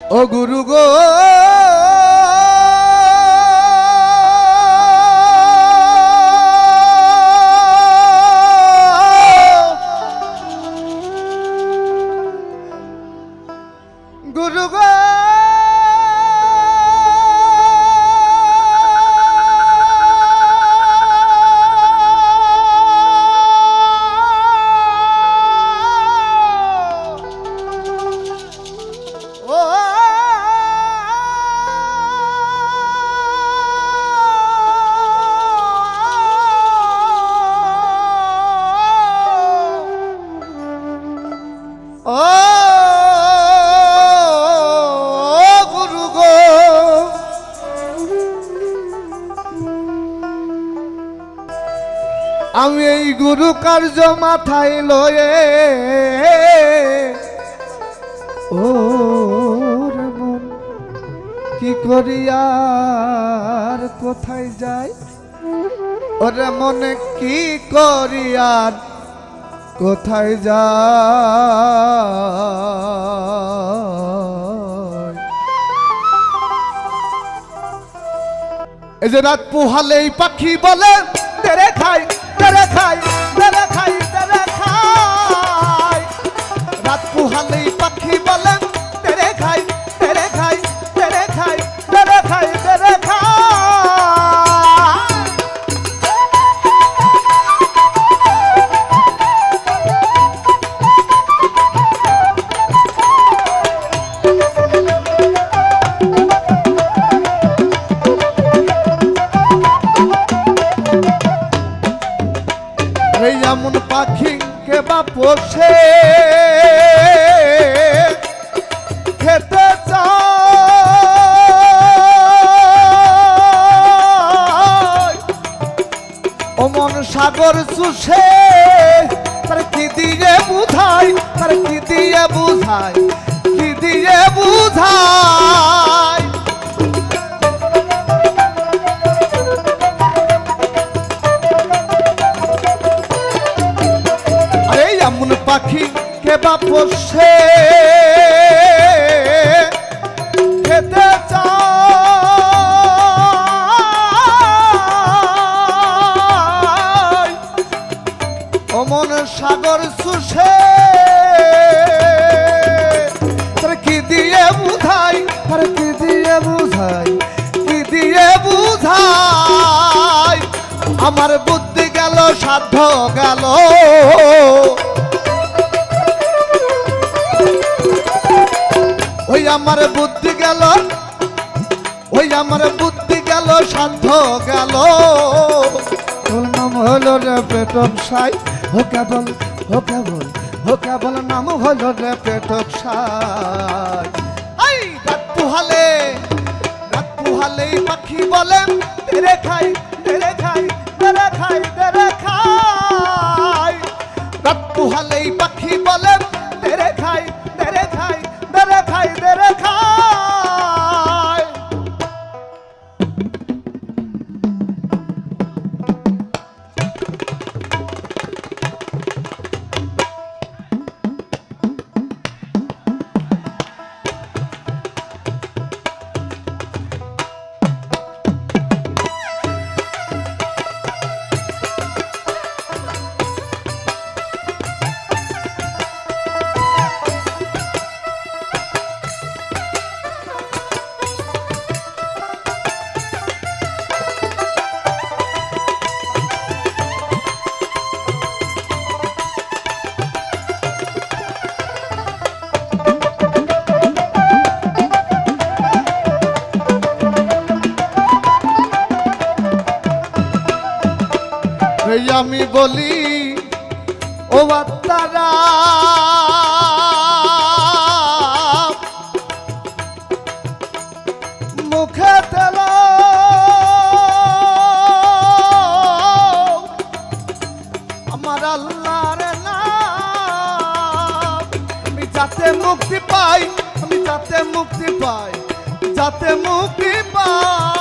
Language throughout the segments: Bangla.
ও গুরু গো কার্য মাথায় লয়ে। ও কি করি আর কোথায় যায়? ওরে মনে কি করি আর কোথায় যাই এই যে রাত পোহালেই পাখি বলে তেরে খাই তেরে খাই তেরে খাই তেরে খাই। রাত পোহালেই কে বা পোষে খেতে অমন সাগর চুষে, তার কি দিয়ে বুঝাই? তার কি দিয়ে বুঝাই? পাখি, কে বা পোষে? খেতে চায় অমন সাগর সুষে কি দিয়ে বুঝাই? তার কি দিয়ে বুঝাই? কি দিয়ে বুঝাই? আমার বুদ্ধি গেল, সাধ্য গেল। ওই আমার বুদ্ধি গেল, ওই আমার বুদ্ধি গেল, সাধ্য গেল। তোর নাম হলো রে পেটক সাই, ও কেবল ও কেবল ও কেবল নাম হলো রে পেটক সাই। আই রাত পুহালে, রাত পুহালেই পাখি বলে, তেরে খাই তেরে খাই তেরে খাই তেরে খাই। রাত পুহালেই আমি বলি, ও বাত্তারা মুখে আমার আমি যাতে মুক্তি পাই, আমি যাতে মুক্তি পাই, যাতে মুক্তি পাই।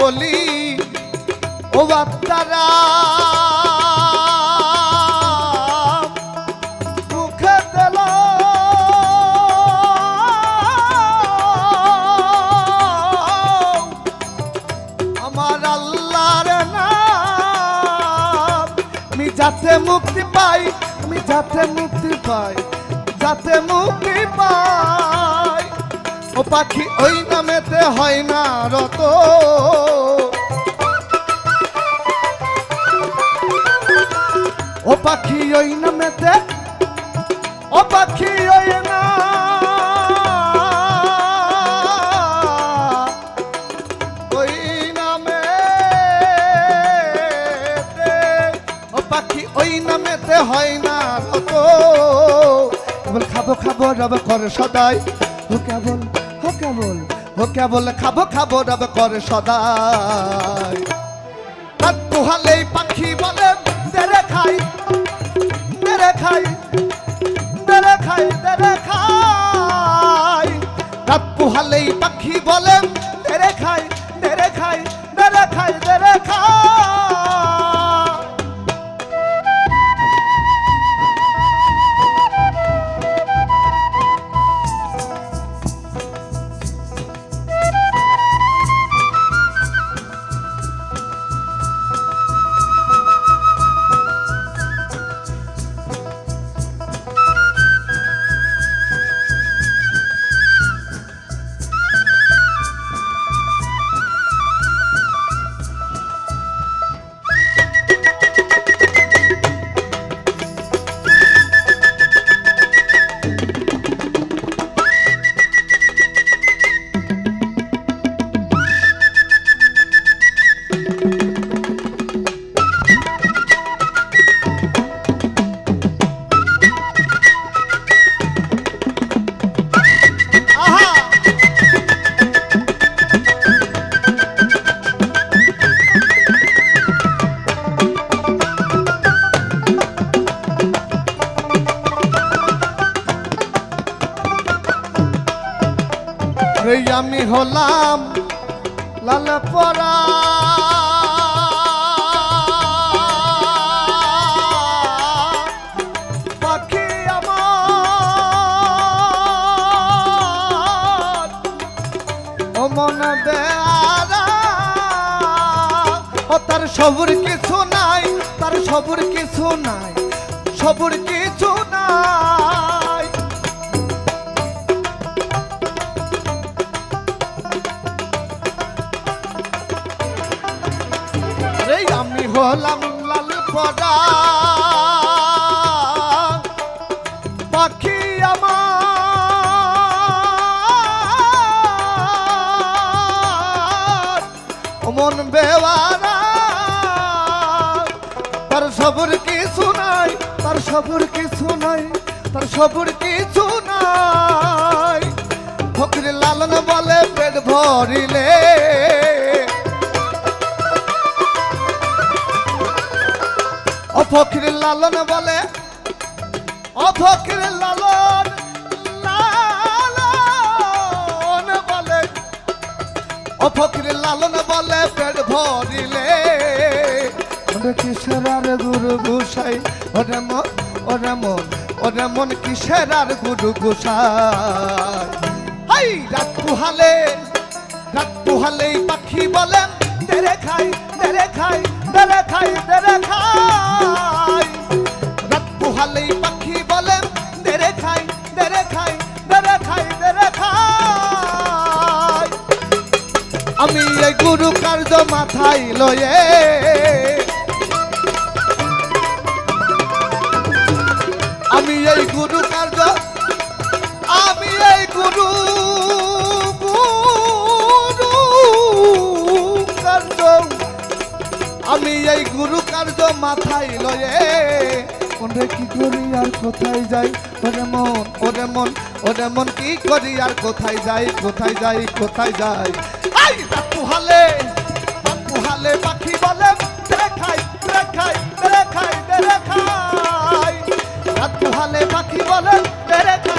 বলি ও আমি যাতে মুক্তি পাই আমি যাতে মুক্তি পাই যাতে মুক্তি পাই। ও পাখি ওই নামেতে হয় না রত। ও পাখি ওই নামেতে, ও পাখি ওই না। ওই নামে ও পাখি ওই হয় না রত। খাব খাব, রব করে সদাই। ও কেবল ও কেবল খাব খাব রব করে সদাই। রাত পোহালেই এই আমি হলাম লাল পরা। তার সবুর কিছু নাই, তার সবুর কিছু নাই, সবুর কিছু হলাম লাল পরা পাখি আমার মন বেওয়ারা তার সবর কিছু নাই, তার সবর কিছু নাই, তার সবর কিছু নাই। ফকির লালন বলে পেট ভরিলে। ও লালন বলে, ও লালন লালন বলে। ও লালন বলে, পেট ভরিলে। ওরে কিসের আর গুরু গুসাই ওরে মন ওরে মন ওরে মন কিসের আর গুরু গুসাই হাই, রাত পুহালে, রাত পুহালেই পাখি বলে দেরে খাই দেরে খাই দেরে খাই দেরে খাই। কার্য মাথায় লয়ে। আমি এই গুরু কার্য, আমি এই গুরু কার্য। আমি এই গুরু কার্য মাথায় লয়ে। ওরে কি করি আর কোথায় যাই? ওরে মন ওরে মন ওরে মন কি করি আর কোথায় যাই? কোথায় যাই কোথায় যাই? আই গানে পাখি বলে দেখাই দেখাই দেখাই দেখাই। রাত হালে পাখি বলে দেখাই।